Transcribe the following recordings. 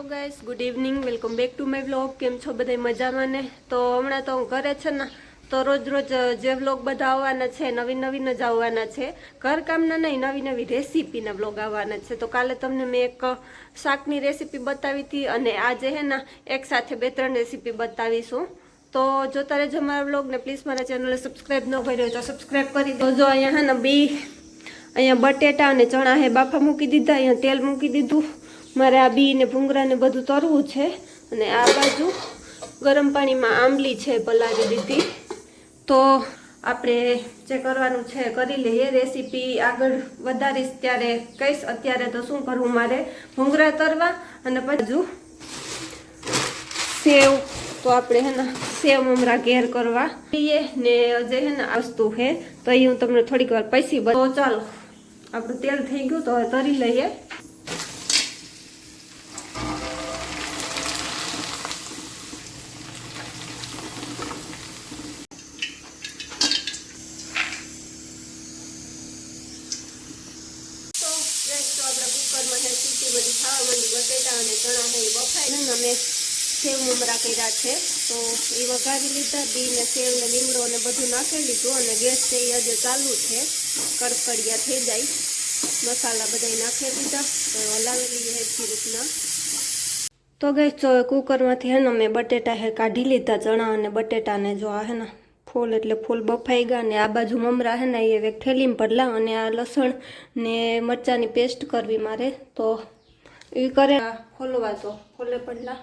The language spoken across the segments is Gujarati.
Hello guys, good evening. Welcome back to my vlog. કેમ છો બધા મજામાં ને? તો હમણાં તો હું ઘરે છે ને, તો રોજ રોજ જે વ્લોગ બધા આવવાના છે, નવી નવીન જ આવવાના છે. ઘરકામના નહીં, નવી નવી રેસીપીના વ્લોગ આવવાના છે. તો કાલે તમને મેં એક શાકની રેસીપી બતાવી હતી અને આજે હે ને, એક સાથે બે ત્રણ રેસીપી બતાવીશું. તો જોતા રહેજો મારા વ્લોગને પ્લીઝ મારા ચેનલને સબસ્ક્રાઈબ ન કર્યો તો સબસ્ક્રાઈબ કરી દો. જો અહીંયા હે ને, બી, અહીંયા બટેટા અને ચણા હે, બાફા મૂકી દીધા, અહીંયા તેલ મૂકી દીધું. મારે આ બી ને ભૂંગરાને બધું તરવું છે. અને આ બાજુ ગરમ પાણીમાં આંબલી છે પલાળી દીધી. તો આપણે જે કરવાનું છે કરી લઈએ રેસીપી આગળ વધારીશ ત્યારે કહીશ અત્યારે તો શું કરવું મારે. ભૂંગરા તરવા અને પછી સેવ. તો આપણે હે ને સેવ મમરા ઘેર કરવા. લઈએ ને જે હે ને આ વસ્તુ છે, તો એ હું તમને થોડીક વાર પૈસી. તો ચાલો, આપણું તેલ થઈ ગયું તો તરી લઈએ. કુકરમાં છે સીટી બધી ખાવા માંડી બટેટા અને ચણા છે એ બફાય ને અમે સેવ મમરા કર્યા છે. તો એ વઘારી લીધા, બી ને સેવ ને લીમડો ને બધું નાખી લીધું અને ગેસ છે એ હજુ ચાલુ છે. કડકડિયા થઈ જાય. મસાલા બધા નાખી દીધા. તો હલાવી લઈએ હેરખી રીતના. તો ગઈ તો કુકરમાંથી હે ને મેં બટેટા હે કાઢી લીધા, ચણા અને બટેટાને જો આ હે ને ફૂલ એટલે ફૂલ બફાઈ ગયા ને આ બાજુ મમરા હે ને એ એક થેલીમાં ભરલા અને આ લસણ ને મરચાંની પેસ્ટ કરવી મારે. તો એ કરે ખોલવા તો, ખોલે પડલા.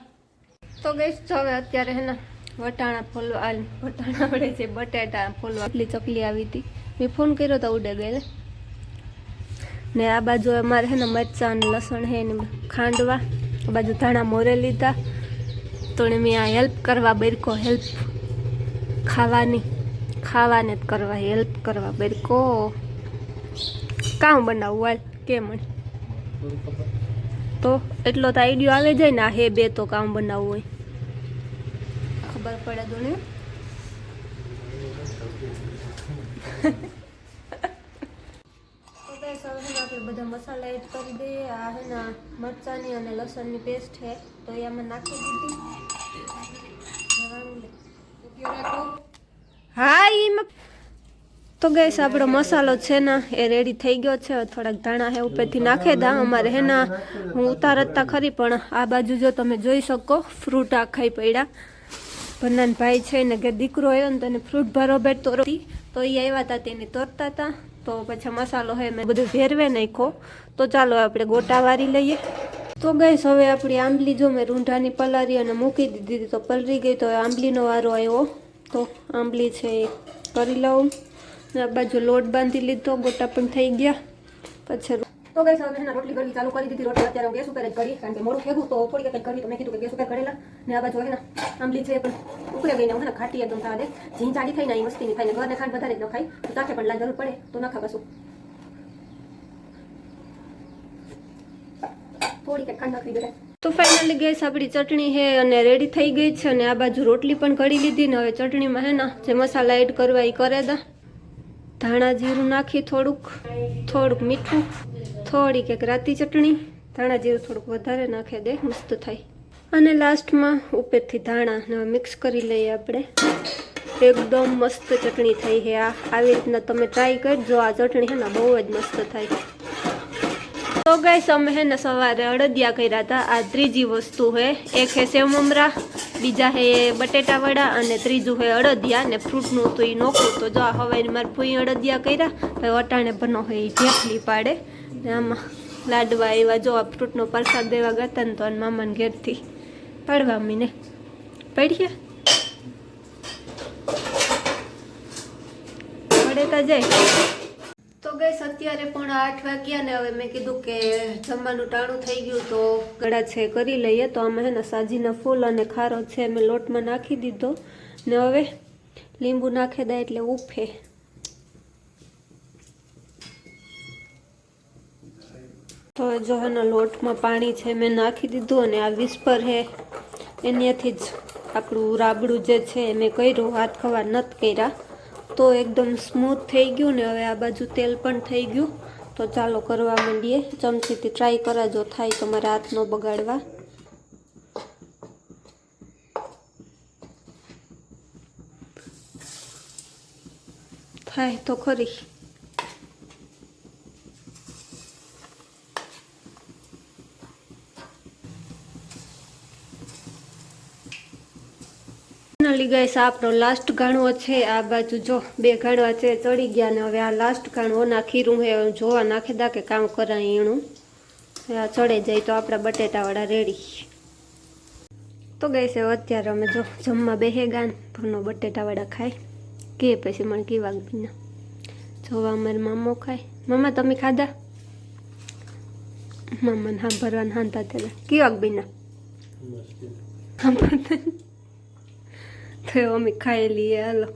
તો ગઈશ હવે અત્યારે હે ને વટાણા આ વટાણા વડે છે, બટેટા ફોલવા એટલી ચકલી આવી હતી. મેં ફોન કર્યો તો ઉડે ગયેલા. ને આ બાજુ અમારે હે ને મરચાં અને લસણ હે ને ખાંડવા. આ બાજુ ધાણા મોરે લીધા. તો મેં આ હેલ્પ કરવા બેરકો હેલ્પ ખાવાની, ખાવાને જ કરવા હેલ્પ કરવા. બેરકો કામ બનાવવું હાલ, કે મને? તો એટલો તો આઈડિયો આવે જાય ને, આ હે બે તો કામ બનાવવું હોય. ખબર પડે તો ને બધા મસાલા એડ કરી દઈએ. આ છે ને, મરચાંની અને લસણની પેસ્ટ છે. તો એ અમે નાખી દીધી. હા ઈ તો ગેસ આપણો મસાલો છે ને, એ રેડી થઈ ગયો છે. થોડાક ધાણા હે ઉપરથી નાખે દા. અમારે હે ના, હું ઉતારતા ખરી, પણ આ બાજુ જો તમે જોઈ શકો ફ્રૂટ આખાઈ પડ્યા. ભનાન ભાઈ છે ને કે દીકરો આવ્યો ને તને ફ્રૂટ બરોબર તોરતી. તો એ આવ્યા હતા તેને તોરતા હતા તો પછી મસાલો હે મેં બધું ભેરવે નાખ્યો. તો ચાલો આપણે ગોટા વારી લઈએ. તો ગઈશ હવે આપણી આંબલી જો મેં રૂંઢાની પલારી અને મૂકી દીધી તો પલરી ગઈ તો આંબલીનો વારો આવ્યો. તો આંબલી છે એ કરી લઉં. આ બાજુ લોટ બાંધી લીધો, ગોટા પણ થઈ ગયા. પછી તો ગઈ હવે એના રોટલી કરવી ચાલુ કરી દીધી. રોટલી અત્યારે ગેસ ઉપર જ કરી, કારણ કે મોડું ફેગું તો થોડી કંઈક કરી તો મેં કીધું કે ગેસ ઉપર કરેલા. ને આ બાજુ હે ને, આંબલી છે પણ ઉકળે ગઈને હું ખાટી એકદમ થવા દે. ઝીણ ચાડી થાય ને એ મસ્તી નહીં થાય ને ઘરને ખાંડ વધારે જ ન ખાય તો તાકે પણ લા જરૂર પડે, તો નાખા કશું. થોડી કંઈક ખાંડ નાખી દે. તો ફાઇનલી ગેસ આપણી ચટણી છે અને રેડી થઈ ગઈ છે અને આ બાજુ રોટલી પણ કરી લીધી ને હવે ચટણીમાં હે ને જે મસાલા એડ કરવા એ કરે દા. ધાણા જીરું નાખી થોડુંક થોડુંક મીઠું, થોડીક એક રાતી ચટણી. ધાણા જીરું થોડુંક વધારે નાખી દે, મસ્ત થાય. અને લાસ્ટમાં ઉપરથી ધાણા ને મિક્સ કરી લઈએ આપણે. એકદમ મસ્ત ચટણી થઈ છે આ. આવી રીતના તમે ટ્રાય કરજો, આ ચટણી છે ને બહુ જ મસ્ત થાય. તો ગાઈસ, અમે હે ને સવારે અડદિયા કર્યા હતા. આ ત્રીજી વસ્તુ છે એક હે સેવ મમરા, બીજા હે બટેટા વડા અને ત્રીજું હે અડદિયા. ને ફ્રૂટનું તો એ નોખું. તો જો આ હવાઈ મારે ફૂઈ અડદિયા કર્યા. તો વટાણે બનો હોય એ ઢેફલી પાડે. ને આમાં લાડવા એવા જો આ ફ્રૂટનો પ્રસાદ દેવા ગતા ને તો મામાને ઘેરથી પાડવા મીને પડીએ. પડે તો જાય. તો ગઈસ અત્યારે પણ આઠ વાગ્યા ને હવે મેં કીધું કે જમવાનું ટાણું થઈ ગયું તો ગળા છે કરી લઈએ. તો આમાં હે ને સાજીના ફૂલ અને ખારો છે મેં લોટમાં નાખી દીધો. ને હવે લીંબુ નાખી દે એટલે ઉફે. તો જો એના લોટમાં પાણી છે મેં નાખી દીધું અને આ વિસ્પર હે એનાથી જ આપણું રાબડું જે છે એ મેં કર્યું. હાથ ખવાર નથી કર્યા. તો એકદમ સ્મૂથ થઈ ગયું ને હવે આ બાજુ તેલ પણ થઈ ગયું. તો ચાલો કરવા માંડીએ. ચમચીથી ટ્રાય કરાજો, થાય તમારા હાથ ન બગાડવા. થાય તો ખરી. ફાઇનલી ગઈ આપણો લાસ્ટ ગાણવો છે. આ બાજુ જો બે ગાણવા છે ચડી ગયા ને હવે આ લાસ્ટ ગાણવો નાખીરું હે. જોવા નાખી દા કે કામ કરાય એનું આ ચડે જાય તો આપણા બટેટાવાળા રેડી તો ગઈ છે અત્યારે અમે જો જમવા બેહે ગાન. ભરનો બટેટાવાળા ખાય. કે પછી મને કેવા બીના જોવા અમારે મામો ખાય. મામા તમે ખાધા? મામાને હા ભરવાના હાંતા ત્યારે કેવા બીના હા તો અમે ખાઈ લઈએ હાલો